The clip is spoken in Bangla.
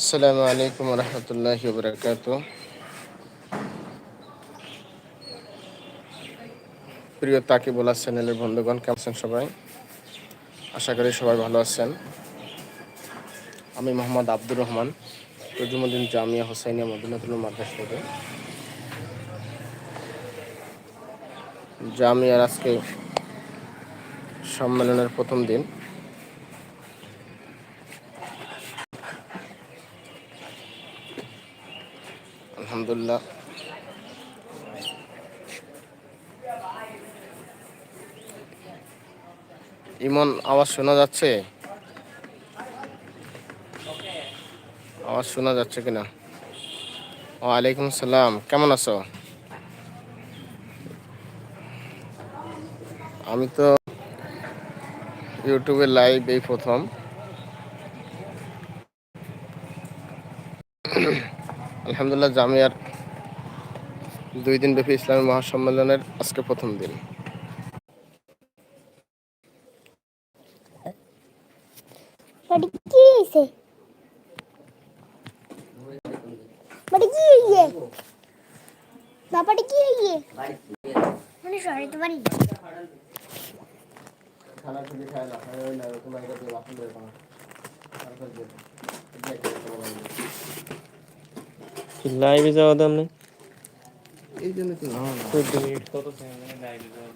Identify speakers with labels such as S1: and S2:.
S1: আসসালামু আলাইকুম রহমতুল্লাহ বরকাত প্রিয় তাকিবুল্লাহ চ্যানেলের বন্ধুগণ, কেমন আছেন সবাই? আশা করি সবাই ভালো আছেন। আমি মোহাম্মদ আব্দুর রহমান, তজুমুদ্দিন জামিয়া হোসাইনিয়া মদিনাতুল মাদ্রাস থেকে। জামিয়ার আজকে সম্মেলনের প্রথম দিন। আলহামদুলিল্লাহ। ইমন, আওয়াজ শোনা যাচ্ছে? আওয়াজ শোনা যাচ্ছে কিনা? ওয়ালাইকুম সালাম, কেমন আছো? আমি তো ইউটিউবে লাইভ এই প্রথম। আলহামদুলিল্লাহ জামিয়ার দুই দিন ব্যাপী ইসলামী মহাসম্মেলনের আজকে প্রথম দিন।
S2: বাড়ি কি হয়েছে? বাড়ি কি হইয়ে বাবাটি কি মানে সরে তো বাড়ি
S1: খানা খুবই না খায় না তোমার করা
S3: লাইভে যাওয়া দাম নেই।
S1: এই জন্য তো না।
S3: চোদ্দ মিনিট কত? লাইভে যাওয়া